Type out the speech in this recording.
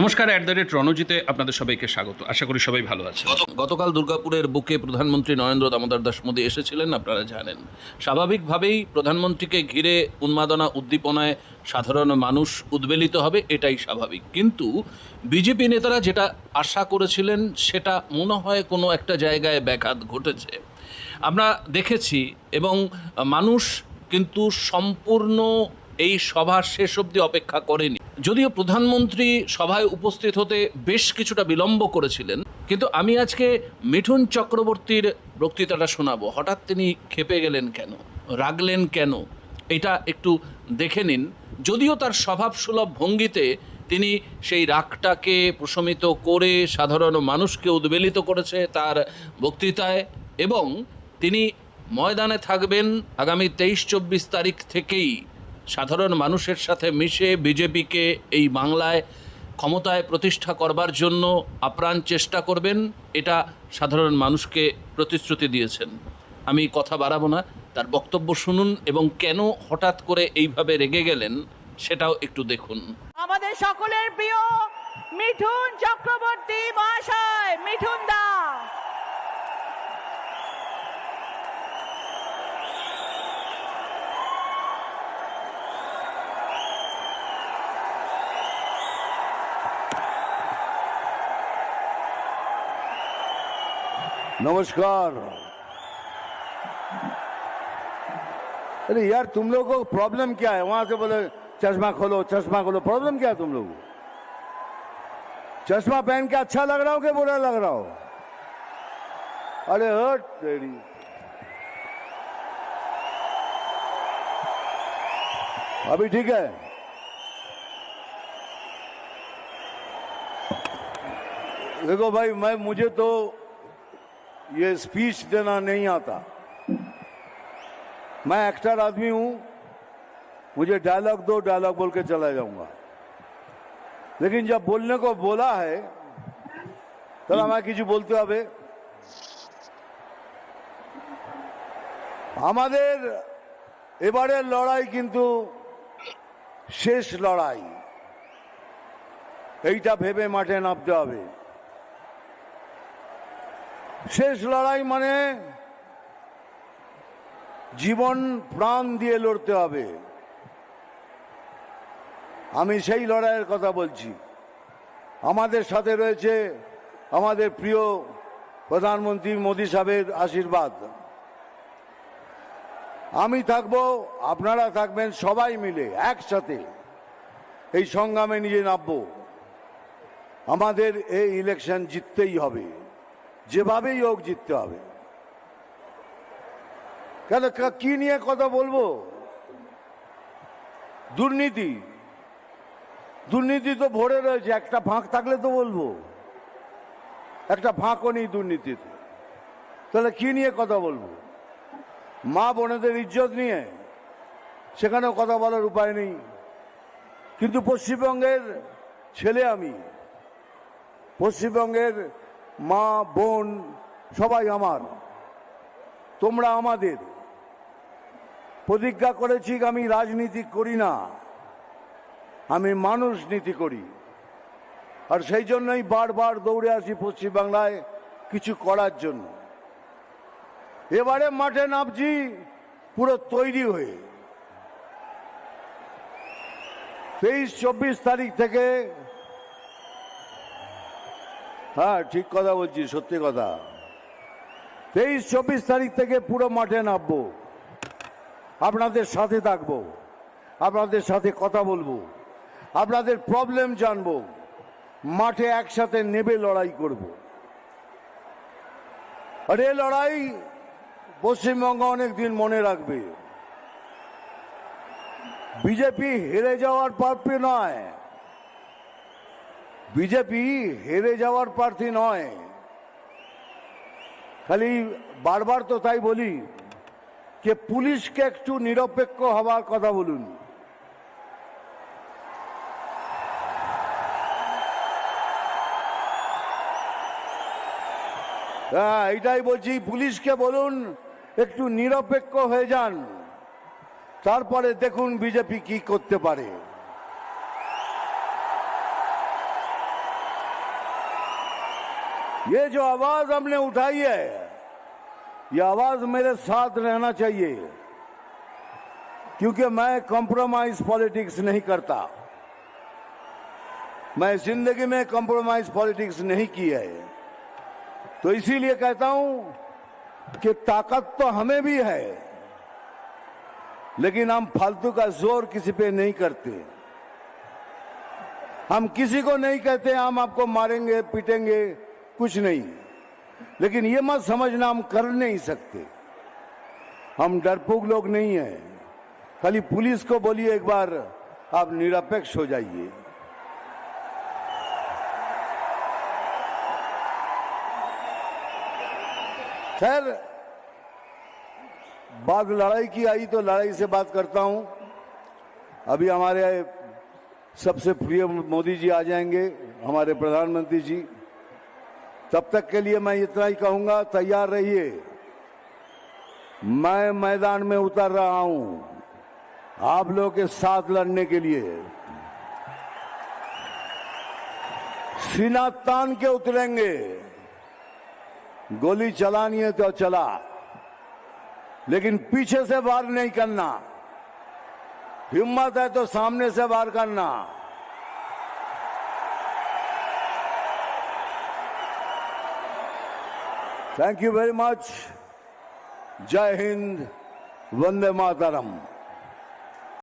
নমস্কার at the rate রণজিতে আপনাদের সবাইকে স্বাগত। আশা করি সবাই ভালো আছে গতকাল দুর্গাপুরের বুকে প্রধানমন্ত্রী নরেন্দ্র দামোদর দাস মোদী এসেছিলেন, আপনারা জানেন। স্বাভাবিকভাবেই প্রধানমন্ত্রীকে ঘিরে উন্মাদনা, উদ্দীপনায় সাধারণ মানুষ উদ্বেলিত হবে, এটাই স্বাভাবিক। কিন্তু বিজেপি নেতারা যেটা আশা করেছিলেন, সেটা মনে হয় কোনো একটা জায়গায় ব্যাঘাত ঘটেছে। আমরা দেখেছি, এবং মানুষ কিন্তু সম্পূর্ণ এই সভা শেষ অবধি অপেক্ষা করেনি। যদিও প্রধানমন্ত্রী সভায় উপস্থিত হতে বেশ কিছুটা বিলম্ব করেছিলেন, কিন্তু আমি আজকে মিঠুন চক্রবর্তীর বক্তৃতাটা শোনাবো। হঠাৎ তিনি খেপে গেলেন কেন? রাগলেন কেন? এটা একটু দেখে নিন। যদিও তার স্বভাবসুলভ ভঙ্গিতে তিনি সেই রাগটাকে প্রশমিত করে সাধারণ মানুষকে উদ্বেলিত করেছে তার বক্তৃতায় এবং তিনি ময়দানে থাকবেন আগামী তেইশ চব্বিশ তারিখ থেকেই। সাধারণ মানুষের সাথে মিশে বিজেপিকে এই বাংলায় ক্ষমতায় প্রতিষ্ঠা করবার জন্য আপ্রাণ চেষ্টা করবেন, এটা সাধারণ মানুষকে প্রতিশ্রুতি দিয়েছেন। আমি কথা বাড়াবো না, তার বক্তব্য শুনুন এবং কেন হঠাৎ করে এইভাবে রেগে গেলেন সেটাও একটু দেখুন। আমাদের সকলের প্রিয় মিঠুন नमस्कार। अरे यार, तुम लोगों को प्रॉब्लम क्या है? वहाँ से बोले, चश्मा खोलो चश्मा खोलो। प्रॉब्लम क्या है तुम लोगों चश्मा पहन के अच्छा लग रहा हो क्या बुरा लग रहा हो? अरे हट तेरी। अभी ठीक है? देखो भाई, मैं, मुझे तो ये स्पीच देना नहीं आता मैं एक्टर आदमी हूं मुझे डायलॉग दो डायलॉग बोल के चला जाऊंगा लेकिन जब बोलने को बोला है তাহলে আমাকে কিছু বলতে হবে আমাদের এবারের লড়াই কিন্তু শেষ লড়াই এইটা ভেবে মাঠে নামতে হবে শেষ লড়াই মানে জীবন প্রাণ দিয়ে লড়তে হবে। আমি সেই লড়াইয়ের কথা বলছি। আমাদের সাথে রয়েছে আমাদের প্রিয় প্রধানমন্ত্রী মোদী সাহেবের আশীর্বাদ। আমি থাকব, আপনারা থাকবেন সবাই মিলে একসাথে এই সংগ্রামে নিজে নামবো। আমাদের এই ইলেকশন জিততেই হবে। যেভাবেই হোক জিততে হবে। কেন কা- নিয়ে কথা বলব? দুর্নীতি। দুর্নীতি তো ভরে রয়েছে, একটা ফাঁক থাকলে তো বলব। একটা ফাঁকও নেই দুর্নীতিতে। তাহলে কি নিয়ে কথা বলব? মা বোনেদের ইজ্জত নিয়ে সেখানেও কথা বলার উপায় নেই। কিন্তু পশ্চিমবঙ্গের ছেলে আমি, পশ্চিমবঙ্গের মা, বোন, সবাই আমার। তোমরা আমাদের। প্রতিজ্ঞা করেছি আমি রাজনীতি করি না, আমি মানুষ নীতি করি। আর সেই জন্যই বারবার দৌড়ে আসি পশ্চিমবাংলায় কিছু করার জন্য। এবারে মাঠে নামছি পুরো তৈরি হয়ে। তেইশ, চব্বিশ তারিখ থেকে হ্যাঁ ঠিক কথা বলছি সত্যি কথা। তেইশ, চব্বিশ তারিখ থেকে পুরো মাঠে নামবো। আপনাদের সাথে থাকব। আপনাদের সাথে কথা বলব। আপনাদের প্রবলেম জানব। মাঠে একসাথে নেবে, লড়াই করব। আর এ লড়াই পশ্চিমবঙ্গ অনেক দিন মনে রাখবে। বিজেপি হেরে যাওয়ার প্রার্থী নয়। বিজেপি হেরে যাওয়ার প্রার্থী নয়। খালি বারবার তো তাই বলি যে পুলিশকে একটু নিরপেক্ষ হওয়ার কথা বলুন। হ্যাঁ এটাই বলছি, পুলিশকে বলুন, একটু নিরপেক্ষ হয়ে যান। তারপরে দেখুন বিজেপি কি করতে পারে। ये जो आवाज़ हमने उठाई है, ये आवाज़ मेरे साथ रहना चाहिए, क्योंकि मैं कॉम्प्रोमाइज पॉलिटिक्स नहीं करता। मैं ज़िंदगी में कॉम्प्रोमाइज पॉलिटिक्स नहीं की है। तो इसीलिए कहता हूँ कि ताकत तो हमें भी है, लेकिन हम फालतू का ज़ोर किसी पे नहीं करते। हम किसी को नहीं कहते, हम आपको मारेंगे, पीटेंगे कुछ नहीं। लेकिन ये मत समझना, हम कर नहीं सकते। हम डरपोक लोग नहीं हैं। खाली पुलिस को बोलिए एक बार, आप निरपेक्ष हो जाइए। खैर, बात लड़ाई की आई तो लड़ाई से बात करता हूँ। अभी हमारे सबसे प्रिय मोदी जी आ जाएँगे, हमारे प्रधानमंत्री जी। तब तक के लिए मैं इतना ही कहूँगा, तैयार रहिए। मैं मैदान में उतर रहा हूँ, आप लोगों के साथ लड़ने के लिए। सीना तान के उतरेंगे। गोली चलानी है तो चला, लेकिन पीछे से वार नहीं करना। हिम्मत है तो सामने से वार करना। Thank you very much. Jai Hind, Vande Mataram.